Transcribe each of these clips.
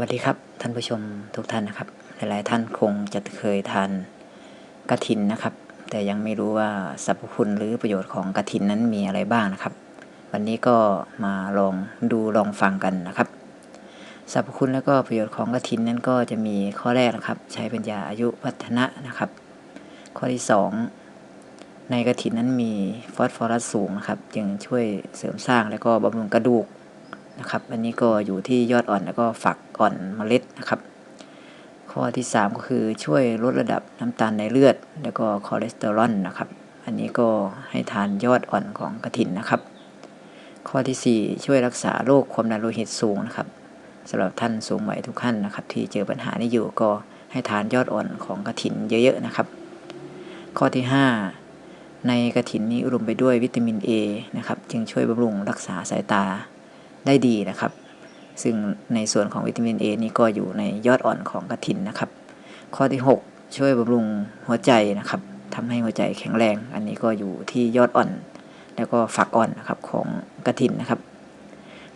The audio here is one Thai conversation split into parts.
สวัสดีครับท่านผู้ชมทุกท่านนะครับ หลายๆท่านคงจะเคยทานกระถินนะครับ แต่ยังไม่รู้ว่าสรรพคุณหรือประโยชน์ของกระถินนั้นมีอะไรบ้างนะครับ วันนี้ก็มาลองดูลองฟังกันนะครับสรรพคุณและก็ประโยชน์ของกระถินนั้นก็จะมีข้อแรกนะครับ ใช้เป็นยาอายุวัฒนะนะครับ ข้อที่สองในกระถินนั้นมีฟอสฟอรัสสูงนะครับ จึงช่วยเสริมสร้างและก็บำรุงกระดูก นะครับ อันนี้ก็อยู่ที่ยอดอ่อนแล้วก็ฝักอ่อนเมล็ดนะครับ ข้อที่ 3 ก็คือช่วยลดระดับน้ำตาลในเลือด แล้วก็คอเลสเตอรอลนะครับ อันนี้ก็ให้ทานยอดอ่อนของกระถินนะครับ ข้อที่ 4 ช่วยรักษาโรคความดันโลหิตสูงนะครับสำหรับท่านสูงวัยทุกท่านนะครับ ที่เจอปัญหานี้อยู่ก็ให้ทานยอดอ่อนของกระถินเยอะๆนะครับ ข้อที่ 5 ในกระถินนี้อุดมไปด้วยวิตามิน A นะครับ จึงช่วยบำรุงรักษาสายตา ได้ดีนะครับ ซึ่งในส่วนของวิตามิน A นี่ก็อยู่ในยอดอ่อนของกระถินนะครับ ข้อที่ 6 ช่วยบำรุงหัวใจนะครับทำให้หัวใจแข็งแรง อันนี้ก็อยู่ที่ยอดอ่อน แล้วก็ฝักอ่อนนะครับของกระถินนะครับ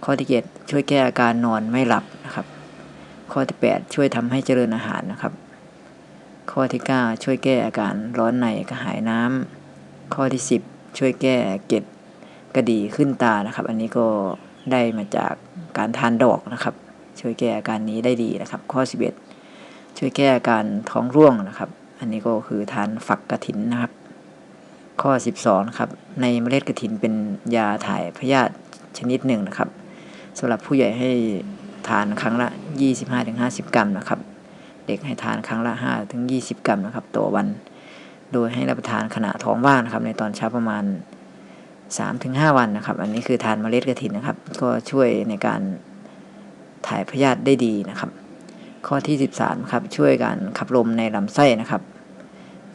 ข้อที่7ช่วยแก้อาการนอนไม่หลับนะครับ ข้อที่ 8 ช่วยทำให้เจริญอาหารนะครับ ข้อที่ 9 ช่วยแก้อาการร้อนในกระหายน้ำข้อที่ 10 ช่วยแก้เกล็ดกระดีขึ้นตานะครับ อันนี้ก็ ได้มาจากการทานดอกนะครับ ช่วยแก้อาการนี้ได้ดีนะครับ ข้อ 11 ช่วยแก้อาการท้องร่วงนะครับ อันนี้ก็คือทานฝักกระถินนะครับ ข้อ 12ครับในเมล็ดกระถินเป็นยาถ่ายพยาธิชนิดหนึ่งนะครับสำหรับผู้ใหญ่ให้ทานครั้งละ 25-50 กรัมนะครับ เด็กให้ทานครั้งละ 5-20 กรัมนะครับต่อวัน โดยให้รับประทานขณะท้องว่างนะครับ ในตอนเช้าประมาณ 3-5 วันนะครับ อันนี้คือทานเมล็ดกระถินนะครับ ก็ช่วยในการถ่ายพยาธิได้ดีนะครับ ข้อที่ 13ครับช่วยการขับลมในลำไส้นะครับ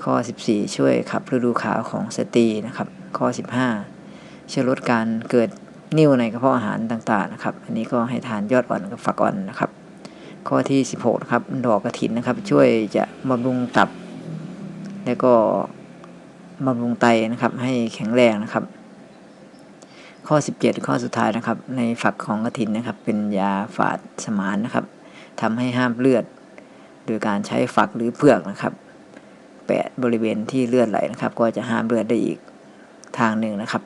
ข้อ 14 ช่วยขับฤดูขาวของสตรีนะครับ ข้อ 15 ช่วยลดการเกิดนิ่วในกระเพาะอาหารต่างๆนะครับ อันนี้ก็ให้ทานยอดอ่อนกับฝักอ่อนนะครับ ข้อที่ 16นะครับดอกกระถินนะครับ ช่วยจะบำรุงตับ แล้วก็บำรุงไตนะครับ ให้แข็งแรงนะครับ ข้อ 17 ข้อสุดท้ายนะครับ ในฝักของกระถินนะครับ เป็นยาฝาดสมานนะครับทำให้ห้ามเลือด โดยการใช้ฝักหรือเปลือกนะครับแปะบริเวณที่เลือดไหลนะครับ ก็จะห้ามเลือดได้อีกทางหนึ่งนะครับ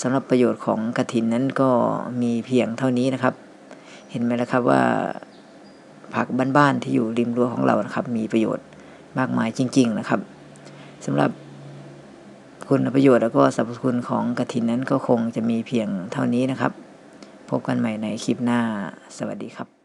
สำหรับประโยชน์ของกระถินนั้นก็มีเพียงเท่านี้นะครับ เห็นไหมล่ะครับว่าผักบ้านๆที่อยู่ริมรั้วของเรานะครับ มีประโยชน์มากมายจริง ๆ นะครับสำหรับ คุณประโยชน์แล้วก็สรรพคุณของกระถินนั้นก็คงจะมีเพียงเท่านี้นะครับ พบกันใหม่ในคลิปหน้า สวัสดีครับ